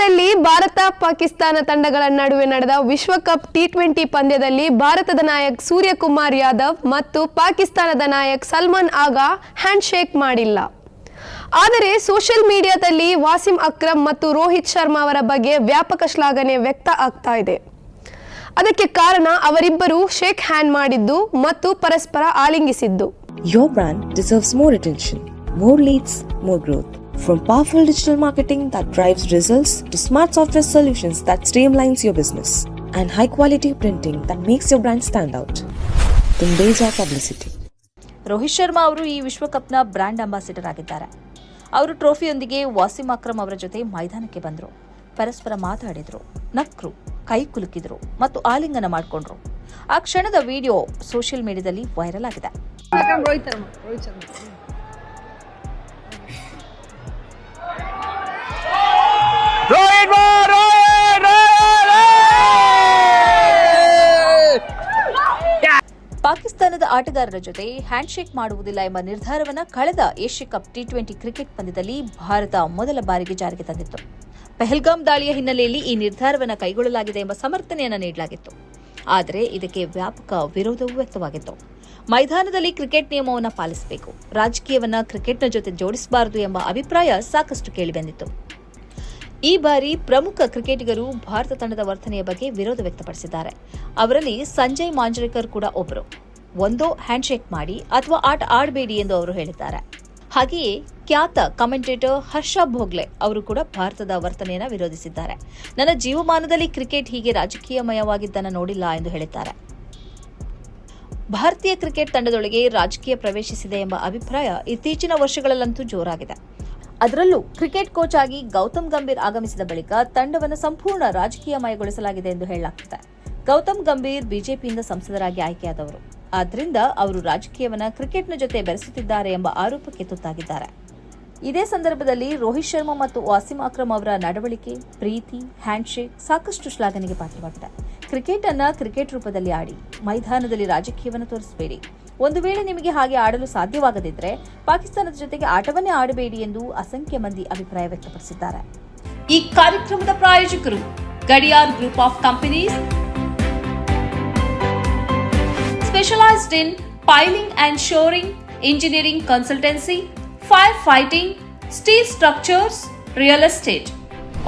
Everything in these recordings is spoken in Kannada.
ಮೆಕ್ಕಾದಲ್ಲಿ ಭಾರತ ಪಾಕಿಸ್ತಾನ ತಂಡಗಳ ನಡುವೆ ನಡೆದ ವಿಶ್ವಕಪ್ ಟಿ ಟ್ವೆಂಟಿ ಪಂದ್ಯದಲ್ಲಿ ಭಾರತದ ನಾಯಕ್ ಸೂರ್ಯಕುಮಾರ್ ಯಾದವ್ ಮತ್ತು ಪಾಕಿಸ್ತಾನದ ನಾಯಕ್ ಸಲ್ಮಾನ್ ಆಗಾ ಹ್ಯಾಂಡ್ ಶೇಕ್ ಮಾಡಿಲ್ಲ. ಆದರೆ ಸೋಷಿಯಲ್ ಮೀಡಿಯಾದಲ್ಲಿ ವಾಸಿಂ ಅಕ್ರಮ್ ಮತ್ತು ರೋಹಿತ್ ಶರ್ಮಾ ಅವರ ಬಗ್ಗೆ ವ್ಯಾಪಕ ಶ್ಲಾಘನೆ ವ್ಯಕ್ತ ಆಗ್ತಾ ಇದೆ. ಅದಕ್ಕೆ ಕಾರಣ ಅವರಿಬ್ಬರು ಶೇಕ್ ಹ್ಯಾಂಡ್ ಮಾಡಿದ್ದು ಮತ್ತು ಪರಸ್ಪರ ಆಲಿಂಗಿಸಿದ್ದು. Your brand deserves more attention more leads more growth. From powerful digital marketing that drives results to smart software solutions that streamlines your business and high quality printing that makes your brand stand out. Tundeja days of publicity. Rohit Sharma ಅವರು ಈ ವಿಶ್ವಕಪ್ನ ಬ್ರ್ಯಾಂಡ್ ಅಂಬಾಸಿಡರ್ ಆಗಿದ್ದಾರೆ ಅವರು ಟ್ರೋಫಿಯೊಂದಿಗೆ ವಾಸಿಂ ಅಕ್ರಮ್ ಅವರ ಜೊತೆ ಮೈದಾನಕ್ಕೆ ಬಂದರು ಪರಸ್ಪರ ಮಾತಾಡಿದ್ರು ನಕ್ರು ಕೈ ಕುಲುಕಿದ್ರು ಮತ್ತು ಆಲಿಂಗನ ಮಾಡಿಕೊಂಡ್ರು ಆ ಕ್ಷಣದ ವಿಡಿಯೋ ಸೋಷಿಯಲ್ ಮೀಡಿಯಾದಲ್ಲಿ ವೈರಲ್ ಆಗಿದೆ ಪಾಕಿಸ್ತಾನದ ಆಟಗಾರರ ಜೊತೆ ಹ್ಯಾಂಡ್ಶೇಕ್ ಮಾಡುವುದಿಲ್ಲ ಎಂಬ ನಿರ್ಧಾರವನ್ನು ಕಳೆದ Asia cup T twenty cricket ಪಂದ್ಯದಲ್ಲಿ ಭಾರತ ಮೊದಲ ಬಾರಿಗೆ ಜಾರಿಗೆ ತಂದಿತ್ತು. ಪೆಹಲ್ಗಾಮ್ ದಾಳಿಯ ಹಿನ್ನೆಲೆಯಲ್ಲಿ ಈ ನಿರ್ಧಾರವನ್ನು ಕೈಗೊಳ್ಳಲಾಗಿದೆ ಎಂಬ ಸಮರ್ಥನೆಯನ್ನು ನೀಡಲಾಗಿತ್ತು. ಆದರೆ ಇದಕ್ಕೆ ವ್ಯಾಪಕ ವಿರೋಧವೂ ವ್ಯಕ್ತವಾಗಿತ್ತು. ಮೈದಾನದಲ್ಲಿ ಕ್ರಿಕೆಟ್ ನಿಯಮವನ್ನು ಪಾಲಿಸಬೇಕು. ರಾಜಕೀಯವನ್ನು ಕ್ರಿಕೆಟ್ನ ಜೊತೆ ಜೋಡಿಸಬಾರದು ಎಂಬ ಅಭಿಪ್ರಾಯ ಸಾಕಷ್ಟು ಕೇಳಿಬಂದಿತ್ತು. ಈ ಬಾರಿ ಪ್ರಮುಖ ಕ್ರಿಕೆಟಿಗರು ಭಾರತ ತಂಡದ ವರ್ತನೆಯ ಬಗ್ಗೆ ವಿರೋಧ ವ್ಯಕ್ತಪಡಿಸಿದ್ದಾರೆ. ಅವರಲ್ಲಿ ಸಂಜಯ್ ಮಾಂಜ್ರೇಕರ್ ಕೂಡ ಒಬ್ಬರು ಒಂದೋ ಹ್ಯಾಂಡ್ಶೇಕ್ ಮಾಡಿ ಅಥವಾ ಆಟ ಆಡಬೇಡಿ ಎಂದು ಅವರು ಹೇಳಿದ್ದಾರೆ. ಹಾಗೆಯೇ ಖ್ಯಾತ ಕಮೆಂಟೇಟರ್ ಹರ್ಷ ಭೋಗ್ಲೆ ಅವರು ಕೂಡ ಭಾರತದ ವರ್ತನೆಯನ್ನು ವಿರೋಧಿಸಿದ್ದಾರೆ. ನನ್ನ ಜೀವಮಾನದಲ್ಲಿ ಕ್ರಿಕೆಟ್ ಹೀಗೆ ರಾಜಕೀಯಮಯವಾಗಿದ್ದನ್ನು ನೋಡಿಲ್ಲ ಎಂದು ಹೇಳಿದ್ದಾರೆ. ಭಾರತೀಯ ಕ್ರಿಕೆಟ್ ತಂಡದೊಳಗೆ ರಾಜಕೀಯ ಪ್ರವೇಶಿಸಿದೆ ಎಂಬ ಅಭಿಪ್ರಾಯ ಇತ್ತೀಚಿನ ವರ್ಷಗಳಲ್ಲಂತೂ ಜೋರಾಗಿದೆ. ಅದರಲ್ಲೂ ಕ್ರಿಕೆಟ್ ಕೋಚ್ ಆಗಿ ಗೌತಮ್ ಗಂಭೀರ್ ಆಗಮಿಸಿದ ಬಳಿಕ ತಂಡವನ್ನು ಸಂಪೂರ್ಣ ರಾಜಕೀಯಮಯಗೊಳಿಸಲಾಗಿದೆ ಎಂದು ಹೇಳಲಾಗುತ್ತೆ ಗೌತಮ್ ಗಂಭೀರ್ ಬಿಜೆಪಿಯಿಂದ ಸಂಸದರಾಗಿ ಆಯ್ಕೆಯಾದವರು. ಆದ್ದರಿಂದ ಅವರು ರಾಜಕೀಯವನ್ನ ಕ್ರಿಕೆಟ್ನ ಜೊತೆ ಬೆರೆಸುತ್ತಿದ್ದಾರೆ ಎಂಬ ಆರೋಪಕ್ಕೆ ತುತ್ತಾಗಿದ್ದಾರೆ. ಇದೇ ಸಂದರ್ಭದಲ್ಲಿ ರೋಹಿತ್ ಶರ್ಮಾ ಮತ್ತು ವಾಸಿಂ ಅಕ್ರಮ್ ಅವರ ನಡವಳಿಕೆ, ಪ್ರೀತಿ, ಹ್ಯಾಂಡ್ಶೇಕ್ ಸಾಕಷ್ಟು ಶ್ಲಾಘನೆಗೆ ಪಾತ್ರವಾಗಿದೆ. ಕ್ರಿಕೆಟ್ ಅನ್ನ ಕ್ರಿಕೆಟ್ ರೂಪದಲ್ಲಿ ಆಡಿ ಮೈದಾನದಲ್ಲಿ ರಾಜಕೀಯವನ್ನು ತೋರಿಸಬೇಡಿ. ಒಂದು ವೇಳೆ ನಿಮಗೆ ಹಾಗೆ ಆಡಲು ಸಾಧ್ಯವಾಗದಿದ್ದರೆ ಪಾಕಿಸ್ತಾನದ ಜೊತೆಗೆ ಆಟವನ್ನೇ ಆಡಬೇಡಿ ಎಂದು ಅಸಂಖ್ಯ ಮಂದಿ ಅಭಿಪ್ರಾಯ ವ್ಯಕ್ತಪಡಿಸಿದ್ದಾರೆ. ಈ ಕಾರ್ಯಕ್ರಮದ ಪ್ರಾಯೋಜಕರು Gadiyar group of companies, specialized in piling and shoring, engineering consultancy, fire fighting, steel structures, real estate,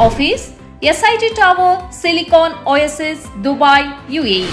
office, SIT tower silicon oasis Dubai, UAE.